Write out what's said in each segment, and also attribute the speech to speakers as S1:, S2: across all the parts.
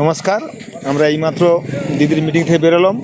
S1: নমস্কার আমরা এইমাত্র দিদির মিটিং থেকে বেরোলাম।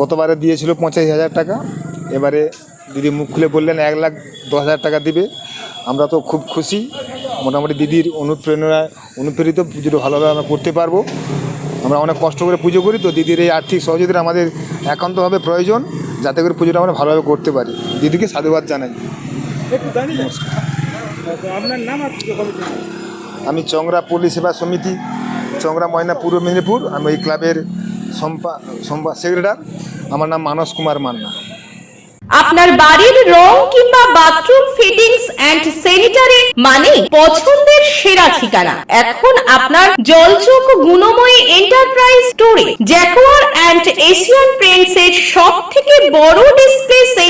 S1: গতবারে দিয়েছিল পঁচাশি হাজার টাকা এবারে দিদি মুখ খুলে বললেন এক লাখ দশ হাজার টাকা দিবে। আমরা তো খুব খুশি মোটামুটি দিদির অনুপ্রেরণায় অনুপ্রেরিত পুজোটা ভালোভাবে আমরা করতে পারব। আমরা অনেক কষ্ট করে পুজো করি তো দিদির এই আর্থিক সহযোগিতা আমাদের একান্তভাবে প্রয়োজন যাতে করে পুজোটা আমরা ভালোভাবে করতে পারি। দিদিকে সাধুবাদ জানাই।
S2: আপনার নাম
S1: আমি চংরা পল্লী সেবা সমিতি, চংরা ময়না পূর্ব মেদিনীপুর, আমি এই ক্লাবের সম্পা সেক্রেটার। আমার নাম মানস কুমার মান্না।
S3: আপনার বাড়ির রং কিংবা বাথরুম ফিটিংস এন্ড স্যানিটারি মানে পছন্দের সেরা ঠিকানা। এখন আপনার জলচোখ গুণময়ী এন্টারপ্রাইজ স্টোরে জ্যাকোয়ার এন্ড এশিয়ান পেন্টস এর সব থেকে বড় ডিসপ্লে